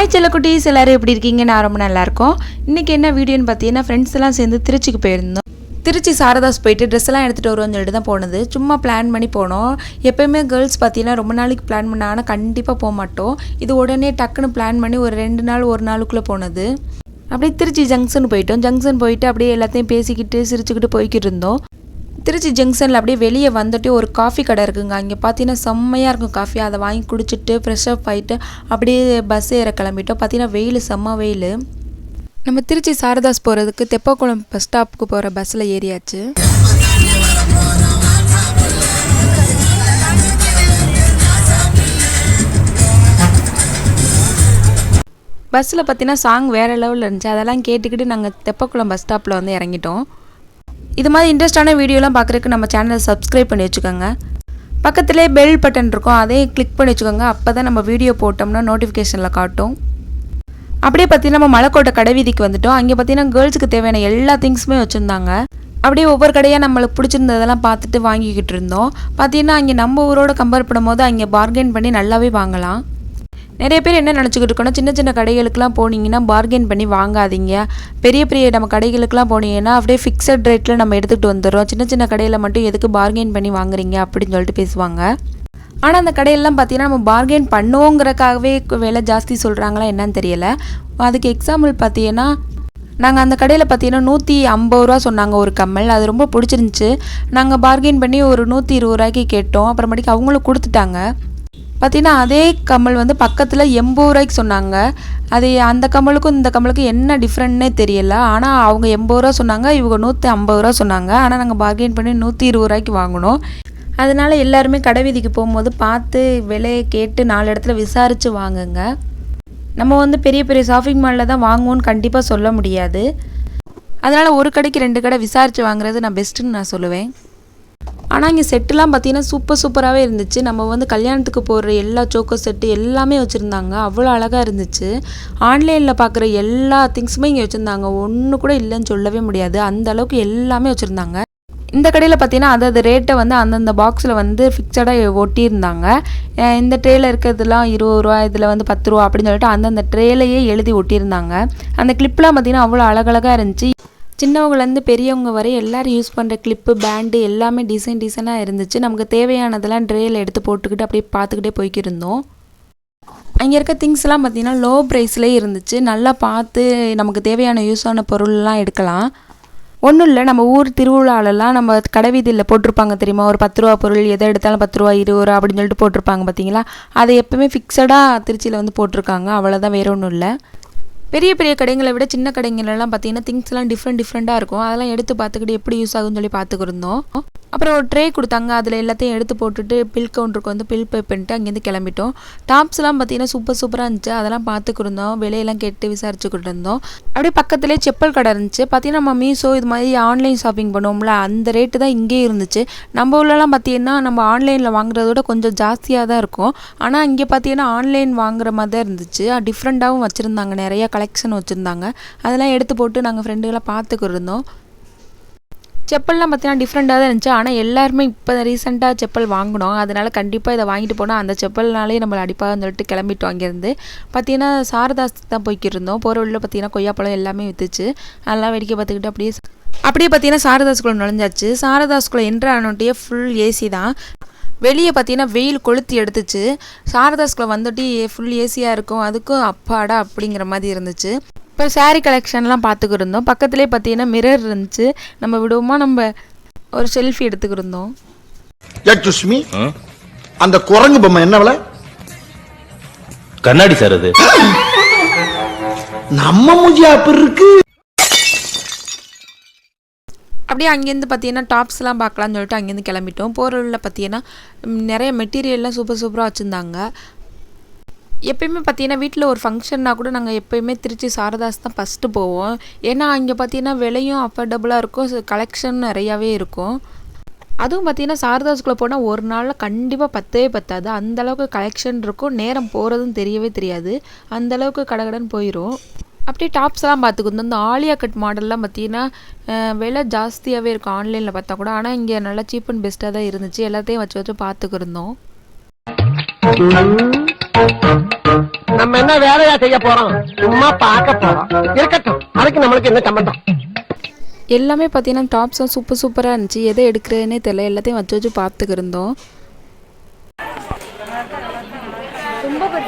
Hi செல்லக்குட்டீஸ். எல்லோரும் எப்படி இருக்கீங்க? நான் ரொம்ப நல்லா இருக்கோம் இன்றைக்கி என்ன வீடியோன்னு பார்த்தீங்கன்னா ஃப்ரெண்ட்ஸ் எல்லாம் சேர்ந்து திருச்சிக்கு போயிருந்தோம். திருச்சி சாரதாஸ் போயிட்டு ட்ரெஸ் எல்லாம் எடுத்துகிட்டு வருவோம்னு சொல்லிட்டு தான் போனது. சும்மா பிளான் பண்ணி போனோம். எப்போயுமே கேர்ள்ஸ் பார்த்தீங்கன்னா ரொம்ப நாளைக்கு பிளான் ஆனால் கண்டிப்பாக போக மாட்டோம். இது உடனே டக்குன்னு பிளான் பண்ணி ஒரு ரெண்டு நாள் ஒரு நாளுக்குள்ளே போனது. அப்படியே திருச்சி ஜங்ஷன் போயிட்டோம். ஜங்ஷன் போயிட்டு அப்படியே எல்லாத்தையும் பேசிக்கிட்டு சிரிச்சுக்கிட்டு போய்கிட்டு இருந்தோம். திருச்சி ஜங்ஷனில் அப்படியே வெளியே வந்துட்டு ஒரு காஃபி கடை இருக்குங்க. அங்கே பார்த்தீங்கன்னா செம்மையாக இருக்கும் காஃபி அதை வாங்கி குடிச்சிட்டு ஃப்ரெஷ் அப் ஆகிட்டு அப்படியே பஸ் ஏற கிளம்பிட்டோம். பார்த்தீங்கன்னா வெயில் செம்ம வெயில். நம்ம திருச்சி சாரதாஸ் போகிறதுக்கு தெப்பக்குளம் பஸ் ஸ்டாப்புக்கு போகிற பஸ்ஸில் ஏறியாச்சு. பஸ்ஸில் பார்த்தீங்கன்னா சாங் வேறு லெவலில் இருந்துச்சு. அதெல்லாம் கேட்டுக்கிட்டு நாங்கள் தெப்பக்குளம் பஸ் ஸ்டாப்பில் வந்து இறங்கிட்டோம். இது மாதிரி இன்ட்ரெஸ்டான வீடியோலாம் பார்க்குறதுக்கு நம்ம சேனலை சப்ஸ்கிரைப் பண்ணி வச்சுக்கோங்க. பக்கத்துலேயே பெல் பட்டன் இருக்கும். அதையும் கிளிக் பண்ணி வச்சுக்கோங்க. அப்போ தான் நம்ம வீடியோ போட்டோம்னா நோட்டிஃபிகேஷனில் காட்டும். அப்படியே பார்த்தீங்கன்னா நம்ம மலைக்கோட்டை கடை வீதிக்கு வந்துட்டோம். அங்கே பார்த்தீங்கன்னா கேர்ள்ஸுக்கு தேவையான எல்லா திங்ஸுமே வச்சுருந்தாங்க. அப்படியே ஒவ்வொரு கடையாக நம்மளுக்கு பிடிச்சிருந்ததெல்லாம் பார்த்துட்டு வாங்கிக்கிட்டு இருந்தோம். பார்த்தீங்கன்னா அங்கே நம்ம ஊரோட கம்பேர் பண்ணும்போது அங்கே பார்கெயின் பண்ணி நல்லாவே வாங்கலாம். நிறைய பேர் என்ன நினச்சிக்கிட்டு இருக்கணும் சின்ன சின்ன கடைகளுக்கெலாம் போனீங்கன்னா பார்கெயின் பண்ணி வாங்காதீங்க. பெரிய பெரிய நம்ம கடைகளுக்கெலாம் போனீங்கன்னா அப்படியே ஃபிக்ஸட் ரேட்டில் நம்ம எடுத்துகிட்டு வந்துடுறோம். சின்ன சின்ன கடையில் மட்டும் எதுக்கு பார்கெயின் பண்ணி வாங்குறீங்க அப்படின்னு சொல்லிட்டு பேசுவாங்க. ஆனால் அந்த கடையெல்லாம் பார்த்தீங்கன்னா நம்ம பார்கெயின் பண்ணுவோங்கிறக்காகவே விலை ஜாஸ்தி சொல்கிறாங்களா என்னன்னு தெரியல. அதுக்கு எக்ஸாம்பிள் பார்த்தீங்கன்னா நாங்கள் அந்த கடையில் பார்த்தீங்கன்னா நூற்றி ஐம்பது ரூபா சொன்னாங்க ஒரு கம்மல். அது ரொம்ப பிடிச்சிருந்துச்சி. நாங்கள் பார்கெயின் பண்ணி ஒரு நூற்றி இருபது ரூபாய்க்கு கேட்டோம். அப்புறமேட்டுக்கு அவங்களும் கொடுத்துட்டாங்க. பார்த்தீங்கன்னா அதே கம்மல் வந்து பக்கத்தில் எண்பது ரூபாய்க்கு சொன்னாங்க. அது அந்த கம்மலுக்கும் இந்த கம்மலுக்கும் என்ன டிஃப்ரெண்ட்னே தெரியல. ஆனால் அவங்க எண்பது ரூபா சொன்னாங்க இவங்க நூற்றி ஐம்பது ரூபா சொன்னாங்க. ஆனால் நாங்கள் பார்கெயின் பண்ணி நூற்றி இருபது ரூபாய்க்கு வாங்கினோம். அதனால் எல்லாருமே கடை வீதிக்கு போகும்போது பார்த்து விலையை கேட்டு நாலு இடத்துல விசாரித்து வாங்குங்க. நம்ம வந்து பெரிய பெரிய ஷாப்பிங் மாலில் தான் வாங்குவோன்னு கண்டிப்பாக சொல்ல முடியாது. அதனால் ஒரு கடைக்கு ரெண்டு கடை விசாரித்து வாங்குறது நான் பெஸ்ட்டுன்னு நான் சொல்லுவேன். ஆனால் இங்கே செட்டுலாம் பார்த்தீங்கன்னா சூப்பர் சூப்பராகவே இருந்துச்சு. நம்ம வந்து கல்யாணத்துக்கு போடுற எல்லா சோக்கோ செட்டு எல்லாமே வச்சுருந்தாங்க. அவ்வளோ அழகாக இருந்துச்சு. ஆன்லைனில் பார்க்குற எல்லா திங்ஸுமே இங்கே வச்சுருந்தாங்க. ஒன்று கூட இல்லைன்னு சொல்லவே முடியாது. அந்த அளவுக்கு எல்லாமே வச்சுருந்தாங்க. இந்த கடையில் பார்த்தீங்கன்னா அந்தந்த ரேட்டை வந்து அந்தந்த பாக்ஸில் வந்து ஃபிக்ஸடாக ஒட்டியிருந்தாங்க. இந்த ட்ரேயில் இருக்கிறதுலாம் இருபது ரூபா இதில் வந்து பத்து ரூபா அப்படின்னு சொல்லிட்டு அந்தந்த ட்ரேலையே எழுதி ஒட்டியிருந்தாங்க. அந்த கிளிப்லாம் பார்த்தீங்கன்னா அவ்வளோ அழகழகாக இருந்துச்சு. சின்னவங்கலேருந்து பெரியவங்க வரை எல்லோரும் யூஸ் பண்ணுற கிளிப்பு பேண்டு எல்லாமே டிசைன் டிசைனாக இருந்துச்சு. நமக்கு தேவையானதெல்லாம் ட்ரேயில் எடுத்து போட்டுக்கிட்டு அப்படியே பார்த்துக்கிட்டே போய்க்கிருந்தோம். அங்கே இருக்க திங்ஸ்லாம் பார்த்தீங்கன்னா லோ ப்ரைஸ்லேயே இருந்துச்சு. நல்லா பார்த்து நமக்கு தேவையான யூஸான பொருள்லாம் எடுக்கலாம். ஒன்றும் இல்லை நம்ம ஊர் திருவிழாலெல்லாம் நம்ம கடைவீதியில் போட்டிருப்பாங்க தெரியுமா? ஒரு பத்து ரூபா பொருள் எதை எடுத்தாலும் பத்து ரூபா இருபது ரூபா அப்படின்னு சொல்லிட்டு போட்டிருப்பாங்க பார்த்தீங்களா? அதை எப்பவுமே ஃபிக்ஸடாக திருச்சியில் வந்து போட்டிருக்காங்க. அவ்வளோதான் வேற ஒன்றும் இல்லை. பெரிய பெரிய கடைங்களை விட சின்ன கடைங்களெல்லாம் பார்த்தீங்கன்னா திங்ஸ்லாம் டிஃப்ரெண்ட் டிஃப்ரெண்ட்டாக இருக்கும். அதெல்லாம் எடுத்து பார்த்துக்கிட்டு எப்படி யூஸ் ஆகும்னு சொல்லி பார்த்துக்கிருந்தோம். அப்புறம் ஒரு ட்ரே கொடுத்தாங்க. அதில் எல்லாத்தையும் எடுத்து போட்டுட்டு பில் கவுண்டருக்கு வந்து பில் பே பண்ணிட்டு அங்கேருந்து கிளம்பிட்டோம். டாப்ஸ்லாம் பார்த்தீங்கன்னா சூப்பர் சூப்பராக இருந்துச்சு. அதெல்லாம் பார்த்துக்கிருந்தோம். விலையெல்லாம் கேட்டு விசாரிச்சுக்கிட்டு இருந்தோம். அப்படியே பக்கத்துலேயே செப்பல் கடை இருந்துச்சு. பார்த்தீங்கன்னா நம்ம மீஷோ இது மாதிரி ஆன்லைன் ஷாப்பிங் பண்ணுவோம்ல அந்த ரேட்டு தான் இங்கேயே இருந்துச்சு. நம்ம ஊர்லலாம் பார்த்தீங்கன்னா நம்ம ஆன்லைனில் வாங்குறத விட கொஞ்சம் ஜாஸ்தியாக தான் இருக்கும். ஆனால் இங்கே பார்த்தீங்கன்னா ஆன்லைன் வாங்குற மாதிரி தான் இருந்துச்சு. டிஃப்ரெண்ட்டாகவும் வச்சுருந்தாங்க. நிறையா கலெக்ஷன் வச்சுருந்தாங்க. அதெல்லாம் எடுத்து போட்டு நாங்கள் ஃப்ரெண்டுகளை பார்த்துக்கிட்டு இருந்தோம். செப்பல்லாம் பார்த்தீங்கன்னா டிஃப்ரெண்ட்டாக தான் இருந்துச்சு. ஆனால் எல்லாருமே இப்போ ரீசெண்டாக செப்பல் வாங்கினோம். அதனால் கண்டிப்பாக இதை வாங்கிட்டு போனால் அந்த செப்பல்னாலே நம்மளை அடிப்பாகன்னு சொல்லிட்டு கிளம்பிட்டோம் அங்கேருந்து பார்த்தீங்கன்னா சாரதாஸ் தான் போய்க்கிட்டு இருந்தோம். போகிற வழியில் பார்த்தீங்கன்னா கொய்யாப்பழம் எல்லாமே விற்றுச்சு அதெல்லாம் வேடிக்கை பார்த்துக்கிட்டு அப்படியே அப்படியே பார்த்தீங்கன்னா சாரதாஸ்குள்ளே நுழைஞ்சாச்சு. சாரதாஸ்குள்ளே என்ட்ரு ஆனோட்டியே ஃபுல் ஏசி தான். வெளியே பார்த்தீங்கன்னா வெயில் கொளுத்தி எடுத்துச்சு. சாரதாஸ்குள்ளே வந்துட்டு ஃபுல் ஏசியாக இருக்கும். அதுக்கும் அப்பாடா அப்படிங்கிற மாதிரி இருந்துச்சு. இப்போ saree கலெக்ஷன்லாம் பார்த்துக்கிட்டு இருந்தோம். பக்கத்துலேயே பார்த்தீங்கன்னா மிரர் இருந்துச்சு. நம்ம விடுவோமா? நம்ம ஒரு செல்ஃபி எடுத்துக்கிட்டு இருந்தோம் எக்ஸ்கூஸ் மீ அந்த குரங்கு பொம்மை என்ன விலை? கண்ணாடி சார் அது. நம்ம மூஞ்சியா அப்படி இருக்கு. அப்படியே அங்கேருந்து பார்த்தீங்கன்னா டாப்ஸ்லாம் பார்க்கலாம்னு சொல்லிட்டு அங்கேருந்து கிளம்பிட்டோம். போகிற பார்த்தீங்கன்னா நிறைய மெட்டீரியல்லாம் சூப்பர் சூப்பராக வச்சுருந்தாங்க. எப்பயுமே பார்த்தீங்கன்னா வீட்டில் ஒரு ஃபங்க்ஷன்னா கூட நாங்கள் எப்போயுமே திருச்சி சாரதாஸ் தான் ஃபஸ்ட்டு போவோம். ஏன்னா அங்கே பார்த்தீங்கன்னா விலையும் அஃபோர்டபுளாக இருக்கும். கலெக்ஷன் நிறையாவே இருக்கும். அதுவும் பார்த்தீங்கன்னா சாரதாஸ்குள்ளே போனால் ஒரு நாளில் கண்டிப்பாக பத்தவே பத்தாது. அந்த அளவுக்கு கலெக்ஷன் இருக்கும். நேரம் போகிறதும் தெரியவே தெரியாது. அந்த அளவுக்கு போயிடும் அப்படியே டாப்ஸ்லாம் பார்த்துக்கிட்டோம் இந்த ஆலியா கட் மாடல்லாம் பார்த்தீங்கன்னா விலை ஜாஸ்தியாகவே இருக்கும். ஆன்லைனில் பார்த்தா கூட. ஆனால் இங்கே நல்லா சீப் அண்ட் பெஸ்ட்டாக தான் இருந்துச்சு. எல்லாத்தையும் வச்சு வச்சு பார்த்துக்கிருந்தோம் நம்ம என்ன வேலையா செய்ய போறோம்? சும்மா பார்க்க போறோம். இருக்கட்டும். அதுக்கு நம்மளுக்கு என்ன சம்பந்தம்? எல்லாமே பார்த்தீங்கன்னா டாப்ஸும் சூப்பர் சூப்பராக இருந்துச்சு. எதை எடுக்கிறதுனே தெரியல. எல்லாத்தையும் வச்சு வச்சு பார்த்துக்கு இருந்தோம்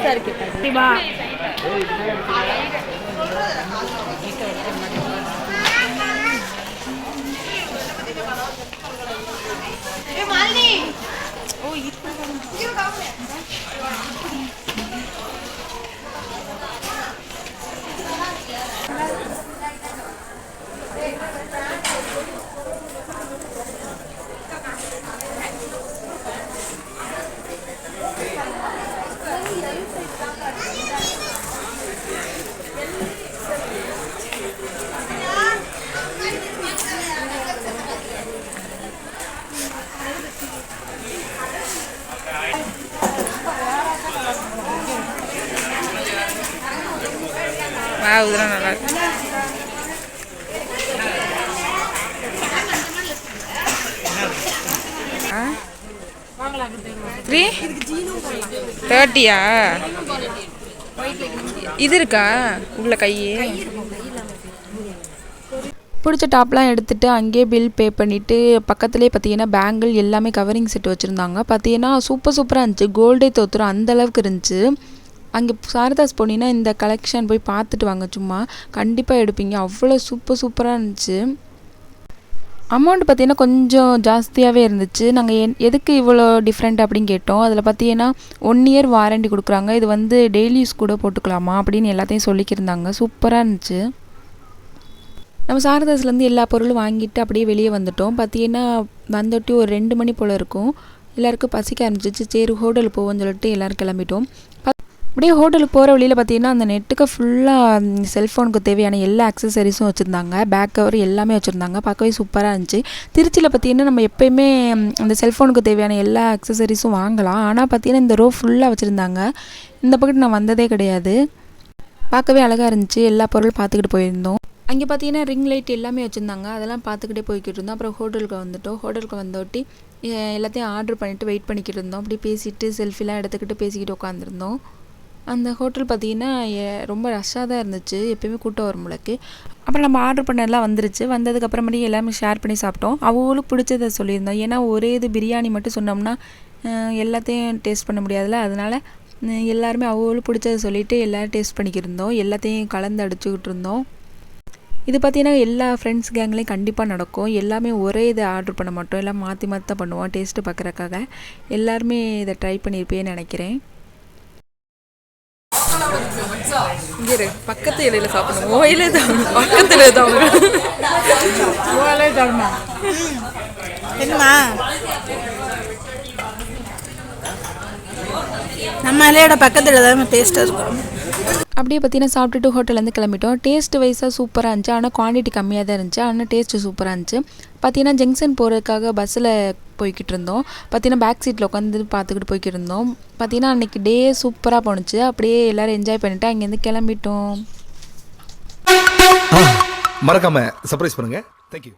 இதெல்லாம் நல்லா இருக்கு த்ரீ தேர்ட்டியா இது இருக்கா? உள்ள கையே. பிடிச்ச டாப்லாம் எடுத்துகிட்டு அங்கேயே பில் பே பண்ணிவிட்டு பக்கத்துலேயே பார்த்தீங்கன்னா பேங்கிள் எல்லாமே கவரிங் செட் வச்சுருந்தாங்க. பார்த்தீங்கன்னா சூப்பர் சூப்பராக இருந்துச்சு. கோல்டே தோத்துரும். அந்த அளவுக்கு இருந்துச்சு. அங்கே சாரதாஸ் போனீங்கன்னா இந்த கலெக்ஷன் போய் பார்த்துட்டு வாங்க. சும்மா கண்டிப்பாக எடுப்பீங்க. அவ்வளோ சூப்பர் சூப்பராக இருந்துச்சு. அமௌண்ட் பார்த்தீங்கன்னா கொஞ்சம் ஜாஸ்தியாகவே இருந்துச்சு. நாங்கள் என் எதுக்கு இவ்வளோ டிஃப்ரெண்ட் அப்படின்னு கேட்டோம். அதில் பார்த்தீங்கன்னா ஒன் இயர் வாரண்டி கொடுக்குறாங்க. இது வந்து டெய்லி யூஸ் கூட போட்டுக்கலாமா அப்படின்னு எல்லாத்தையும் சொல்லிக்கிருந்தாங்க. சூப்பராக இருந்துச்சு. நம்ம சாரதாஸ்லேருந்து எல்லா பொருளும் வாங்கிட்டு அப்படியே வெளியே வந்துட்டோம். பார்த்தீங்கன்னா வந்துட்டு ஒரு ரெண்டு மணி போல் இருக்கும். எல்லாருக்கும் பசிக்க ஆரம்பிச்சிச்சு. சரி ஹோட்டலுக்கு போவோம்னு சொல்லிட்டு எல்லோரும் கிளம்பிட்டோம். அப்படியே ஹோட்டலுக்கு போகிற வழியில் பார்த்தீங்கன்னா அந்த நெட்டுக்கு ஃபுல்லாக செல்ஃபோனுக்கு தேவையான எல்லா அக்சசரிஸும் வச்சுருந்தாங்க. பேக் கவர் எல்லாமே வச்சுருந்தாங்க. பார்க்கவே சூப்பராக இருந்துச்சு. திருச்சியில் பார்த்தீங்கன்னா நம்ம எப்போயுமே அந்த செல்ஃபோனுக்கு தேவையான எல்லா அக்சசரிஸும் வாங்கலாம். ஆனால் பார்த்தீங்கன்னா இந்த ரோ ஃபுல்லாக வச்சுருந்தாங்க. இந்த பக்கத்து நான் வந்ததே கிடையாது. பார்க்கவே அழகாக இருந்துச்சு. எல்லா பொருளும் பார்த்துக்கிட்டு போயிருந்தோம். அங்கே பார்த்தீங்கன்னா ரிங் லைட் எல்லாமே வச்சுருந்தாங்க. அதெல்லாம் பார்த்துக்கிட்டே போய்கிட்டு இருந்தோம். அப்புறம் ஹோட்டலுக்கு வந்துட்டோம். ஹோட்டலுக்கு வந்தோட்டி எல்லாத்தையும் ஆர்டர் பண்ணிவிட்டு வெயிட் பண்ணிக்கிட்டு இருந்தோம். அப்படி பேசிட்டு செல்ஃபிலாம் எடுத்துக்கிட்டு பேசிக்கிட்டு உட்காந்துருந்தோம் அந்த ஹோட்டல் பார்த்தீங்கன்னா ரொம்ப ரஷ்ஷாக தான் இருந்துச்சு. எப்பயுமே கூட்டம் வரும் முளைக்கு அப்புறம் நம்ம ஆர்டர் பண்ணதெல்லாம் வந்துருச்சு. வந்ததுக்கப்புறமேடி எல்லாமே ஷேர் பண்ணி சாப்பிட்டோம். அவங்களுக்கு பிடிச்சதை சொல்லியிருந்தோம். ஏன்னா ஒரே இது பிரியாணி மட்டும் சொன்னோம்னா எல்லாத்தையும் டேஸ்ட் பண்ண முடியாதுல்ல. அதனால் எல்லாருமே அவங்களுக்கு பிடிச்சதை சொல்லிவிட்டு எல்லோரும் டேஸ்ட் பண்ணிக்கிருந்தோம். எல்லாத்தையும் கலந்து அடிச்சுக்கிட்டு இருந்தோம். இது பார்த்தீங்கன்னா எல்லா ஃப்ரெண்ட்ஸ் கேங்லேயும் கண்டிப்பாக நடக்கும். எல்லாமே ஒரே இதை ஆர்டர் பண்ண மாட்டோம். எல்லாம் மாற்றி மாற்றி தான் பண்ணுவோம். டேஸ்ட்டு பார்க்குறக்காக எல்லாருமே இதை ட்ரை பண்ணியிருப்பேன்னு நினைக்கிறேன். இரு பக்கத்து இலையில சாப்பிடணும். ஓயிலே தான் பக்கத்துல தான் என்னம்மா? நம்ம இலையோட பக்கத்தில் தான் டேஸ்ட்டாக இருக்கும். அப்படியே பார்த்தீங்கன்னா சாப்பிட்டுட்டு ஹோட்டல்லேருந்து கிளம்பிட்டோம். டேஸ்ட் வைஸாக சூப்பராக இருந்துச்சு. ஆனால் குவான்டிட்டி கம்மியாக தான் இருந்துச்சு. ஆனால் டேஸ்ட்டு சூப்பராக இருந்துச்சு. பார்த்தீங்கன்னா ஜங்ஷன் போகிறதுக்காக பஸ்ஸில் போய்கிட்டு இருந்தோம் பார்த்தீங்கன்னா பேக் சீட்டில் உட்காந்து பார்த்துக்கிட்டு போய்கிட்டு இருந்தோம் பார்த்தீங்கன்னா அன்றைக்கி டே சூப்பராக போணுச்சு. அப்படியே எல்லோரும் என்ஜாய் பண்ணிவிட்டு அங்கேருந்து கிளம்பிட்டோம். மறக்காமல் சர்ப்ரைஸ் பண்ணுங்கள் தேங்க்யூ